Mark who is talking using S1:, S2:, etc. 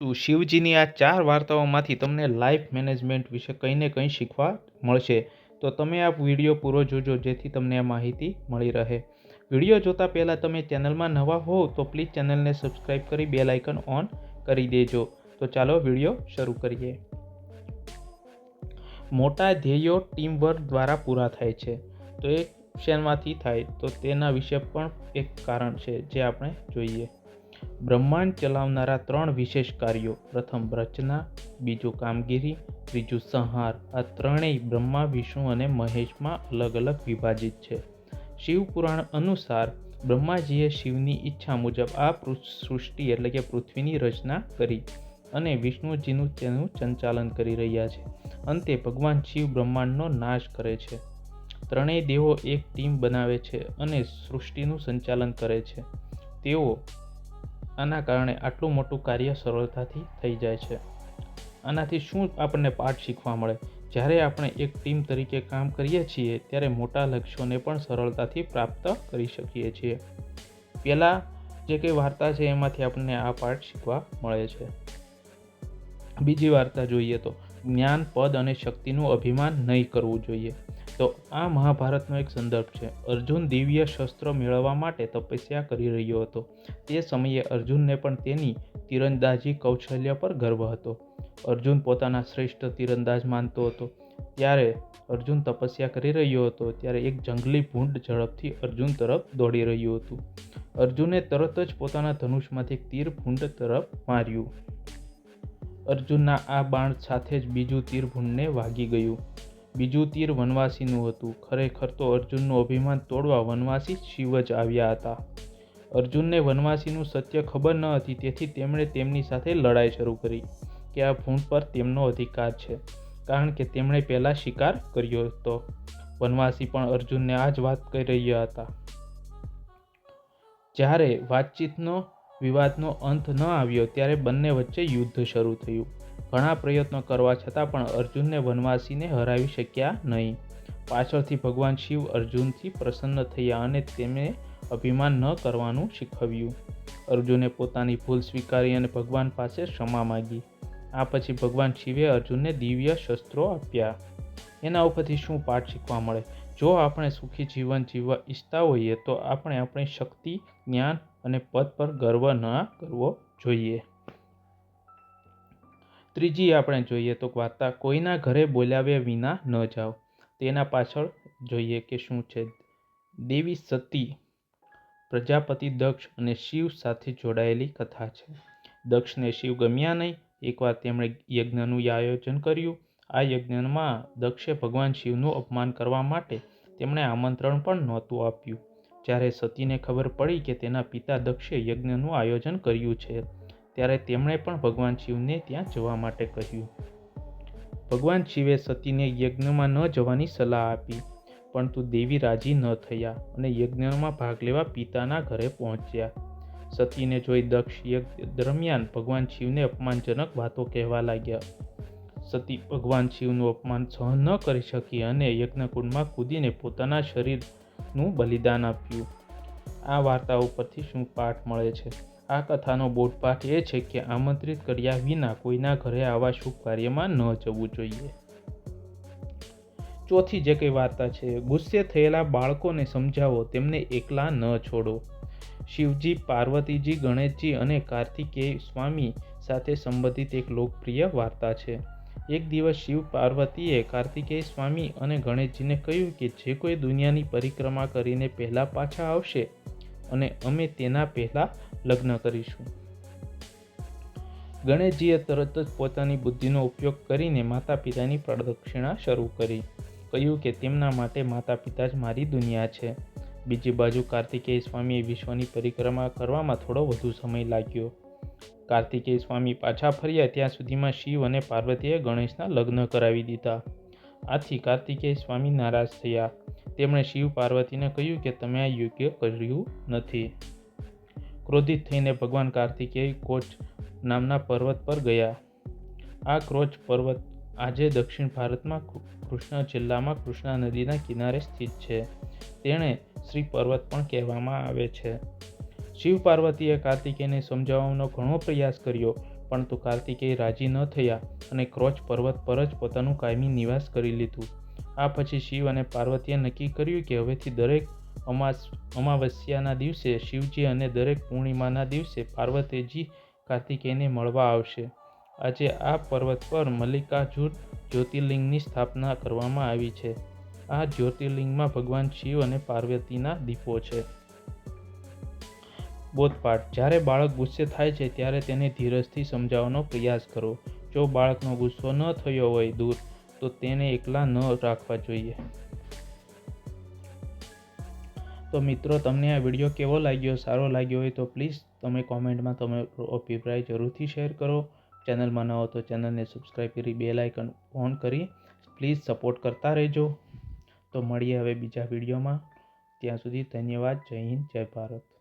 S1: તો શિવજીની આ ચાર વાર્તાઓમાંથી તમને લાઈફ મેનેજમેન્ટ વિશે કંઈ ને કંઈ શીખવા મળશે. તો તમે આ વીડિયો પૂરો જોજો, જેથી તમને આ માહિતી મળી રહે. વીડિયો જોતા પહેલાં તમે ચેનલમાં નવા હો, તો પ્લીઝ ચેનલને સબસ્ક્રાઈબ કરી બેલ આઇકન ઓન કરી દેજો. તો ચાલો વીડિયો શરૂ કરીએ. મોટા ધ્યેયો ટીમ વર્ક દ્વારા પૂરા થાય છે. તો એ શેનમાંથી થાય? તો તેના વિશે પણ એક કારણ છે, જે આપણે જોઈએ. બ્રહ્માંડ ચલાવનારા ત્રણ વિશેષ કાર્યો. પ્રથમ રચના, બીજું કામગીરી, ત્રીજું સંહાર. આ ત્રણેય બ્રહ્મા, વિષ્ણુ અને મહેશમાં અલગ અલગ વિભાજિત છે. શિવપુરાણ અનુસાર બ્રહ્માજીએ શિવની ઈચ્છા મુજબ આ સૃષ્ટિ એટલે કે પૃથ્વીની રચના કરી અને વિષ્ણુજીનું તેનું સંચાલન કરી રહ્યા છે. અંતે ભગવાન શિવ બ્રહ્માંડનો નાશ કરે છે. ત્રણેય દેવો એક ટીમ બનાવે છે અને સૃષ્ટિનું સંચાલન કરે છે. તેઓ આના કારણે આટલું મોટું કાર્ય સરળતાથી થઈ જાય છે. આનાથી શું આપણને પાઠ શીખવા મળે? જ્યારે આપણે એક ટીમ તરીકે કામ કરીએ છીએ, ત્યારે મોટા લક્ષ્યોને પણ સરળતાથી પ્રાપ્ત કરી શકીએ છીએ. પહેલાં જે કંઈ વાર્તા છે, એમાંથી આપણને આ પાઠ શીખવા મળે છે. બીજી વાર્તા જોઈએ તો જ્ઞાન, પદ અને શક્તિનું અભિમાન નહીં કરવું જોઈએ. તો આ મહાભારતનો એક સંદર્ભ છે. અર્જુન દિવ્ય શસ્ત્ર મેળવવા માટે તપસ્યા કરી રહ્યો હતો. તે સમયે અર્જુનને પણ તેની તીરંદાજી કૌશલ્ય પર ગર્વ હતો. અર્જુન પોતાના શ્રેષ્ઠ તીરંદાજ માનતો હતો. ત્યારે અર્જુન તપસ્યા કરી રહ્યો હતો. ત્યારે એક જંગલી ભૂંડ ઝડપથી અર્જુન તરફ દોડી રહ્યું હતું. અર્જુને તરત જ પોતાના ધનુષમાંથી તીર ભૂંડ તરફ માર્યું. અર્જુનના આ બાણ સાથે જ બીજું તીર ભૂંડને વાગી ગયું. બીજું તીર વનવાસીનું હતું. ખરેખર તો અર્જુનનું અભિમાન તોડવા વનવાસી શિવ જ આવ્યા હતા. અર્જુનને વનવાસીનું સત્ય ખબર ન હતી, તેથી તેમણે તેમની સાથે લડાઈ શરૂ કરી કે આ ભૂંડ પર તેમનો અધિકાર છે, કારણ કે તેમણે પહેલાં શિકાર કર્યો હતો. વનવાસી પણ અર્જુનને આ જ વાત કહી રહ્યા હતા. જ્યારે વાતચીતનો વિવાદનો અંત ન આવ્યો ત્યારે બંને વચ્ચે યુદ્ધ શરૂ થયું. ઘણા પ્રયત્નો કરવા છતાં પણ અર્જુનને વનવાસીને હરાવી શક્યા નહીં. પાછળથી ભગવાન શિવ અર્જુનથી પ્રસન્ન થયા અને તેમણે અભિમાન ન કરવાનું શીખવ્યું. અર્જુને પોતાની ભૂલ સ્વીકારી અને ભગવાન પાસે ક્ષમા માગી. આ પછી ભગવાન શિવે અર્જુનને દિવ્ય શસ્ત્રો આપ્યા. એના ઉપરથી શું પાઠ શીખવા મળે? જો આપણે સુખી જીવન જીવવા ઈચ્છતા હોઈએ તો આપણે આપણી શક્તિ, જ્ઞાન અને પદ પર ગર્વ ન કરવો જોઈએ. ત્રીજી આપણે જોઈએ તો વાર્તા, કોઈના ઘરે બોલાવ્યા વિના ન જાઓ. તેના પાછળ જોઈએ કે શું છે. દેવી સતી, પ્રજાપતિ દક્ષ અને શિવ સાથે જોડાયેલી કથા છે. દક્ષને શિવ ગમ્યા નહીં. એકવાર તેમણે યજ્ઞનું આયોજન કર્યું. આ યજ્ઞમાં દક્ષે ભગવાન શિવનું અપમાન કરવા માટે તેમણે આમંત્રણ પણ નહોતું આપ્યું. જ્યારે સતીને ખબર પડી કે તેના પિતા દક્ષે યજ્ઞનું આયોજન કર્યું છે, ત્યારે તેમણે પણ ભગવાન શિવને ત્યાં જવા માટે કહ્યું. ભગવાન શિવે સતીને યજ્ઞમાં ન જવાની સલાહ આપી, પરંતુ દેવી રાજી ન થયા અને યજ્ઞમાં ભાગ લેવા પિતાના ઘરે પહોંચ્યા. સતીને જોઈ દક્ષ યજ્ઞ દરમિયાન ભગવાન શિવને અપમાનજનક વાતો કહેવા લાગ્યા. સતી ભગવાન શિવનું અપમાન સહન ન કરી શકી અને યજ્ઞકુંડમાં કૂદીને પોતાના શરીરનું બલિદાન આપ્યું. આ વાર્તા ઉપરથી શું પાઠ મળે છે? આ કથાનો બોધપાઠ એ છે કે આમંત્રિત કર્યા વિના કોઈના ઘરે આવા શુભ કાર્યમાં ન જવું જોઈએ. ચોથી જે કંઈ વાર્તા છે, ગુસ્સે થયેલા બાળકોને સમજાવો, તેમને એકલા ન છોડો. શિવજી, પાર્વતીજી, ગણેશજી અને કાર્તિકેય સ્વામી સાથે સંબંધિત એક લોકપ્રિય વાર્તા છે. એક દિવસ શિવ પાર્વતીએ કાર્તિકેય સ્વામી અને ગણેશજીને કહ્યું કે જે કોઈ દુનિયાની પરિક્રમા કરીને પહેલાં પાછા આવશે અને અમે તેના પહેલાં લગ્ન કરીશું. ગણેશજીએ તરત જ પોતાની બુદ્ધિનો ઉપયોગ કરીને માતા પિતાની પ્રદક્ષિણા શરૂ કરી. કહ્યું કે તેમના માટે માતા પિતા જ મારી દુનિયા છે. બીજી બાજુ કાર્તિકેય સ્વામીએ વિશ્વની પરિક્રમા કરવામાં થોડો વધુ સમય લાગ્યો. કાર્તિકેય સ્વામી પાછા ફર્યા ત્યાં સુધીમાં શિવ અને પાર્વતીએ ગણેશના લગ્ન કરાવી દીધા. આથી કાર્તિકેય સ્વામી નારાજ થયા. તેમણે શિવ પાર્વતીને કહ્યું કે તમે આ યોગ્ય કર્યું નથી. ક્રોધિત થઈને ભગવાન કાર્તિકેય કોચ નામના પર્વત પર ગયા. આ ક્રોચ પર્વત આજે દક્ષિણ ભારતમાં કૃષ્ણ જિલ્લામાં કૃષ્ણા નદીના કિનારે સ્થિત છે. તેણે શ્રી પર્વત પણ કહેવામાં આવે છે. શિવ પાર્વતીએ કાર્તિકેયને સમજાવવાનો ઘણો પ્રયાસ કર્યો, પરંતુ કાર્તિકેય રાજી ન થયા અને ક્રોચ પર્વત પર જ પોતાનું કાયમી નિવાસ કરી લીધું. આ પછી શિવ અને પાર્વતીએ નક્કી કર્યું કે હવેથી દરેક અમાસ, અમાવસ્યાના દિવસે શિવજી અને દરેક પૂર્ણિમાના દિવસે પાર્વતીજી કાર્તિકેયને મળવા આવશે. આજે આ પર્વત પર મલ્લિકાર્જુન જ્યોતિર્લિંગની સ્થાપના કરવામાં આવી છે. આ જ્યોતિર્લિંગમાં ભગવાન શિવ અને પાર્વતીના દીપો છે. બોધપાઠ જ્યારે બાળક ગુસ્સે થાય છે, ત્યારે તેને ધીરજથી સમજાવવાનો પ્રયાસ કરો. જો બાળકનો ગુસ્સો ન થયો હોય દૂર, તો તેને એકલા ન રાખવા જોઈએ. તો મિત્રો, તમને આ વીડિયો કેવો લાગ્યો? સારો લાગ્યો હોય તો પ્લીઝ તમે કોમેન્ટમાં તમારો અભિપ્રાય જરૂરથી શેર કરો. ચેનલમાં ન હો તો ચેનલને સબસ્ક્રાઈબ કરી બે લાઇકન ઓન કરી પ્લીઝ સપોર્ટ કરતા રહેજો. તો મળીએ હવે બીજા વિડીયોમાં. ત્યાં સુધી ધન્યવાદ. જય હિન્દ, જય ભારત.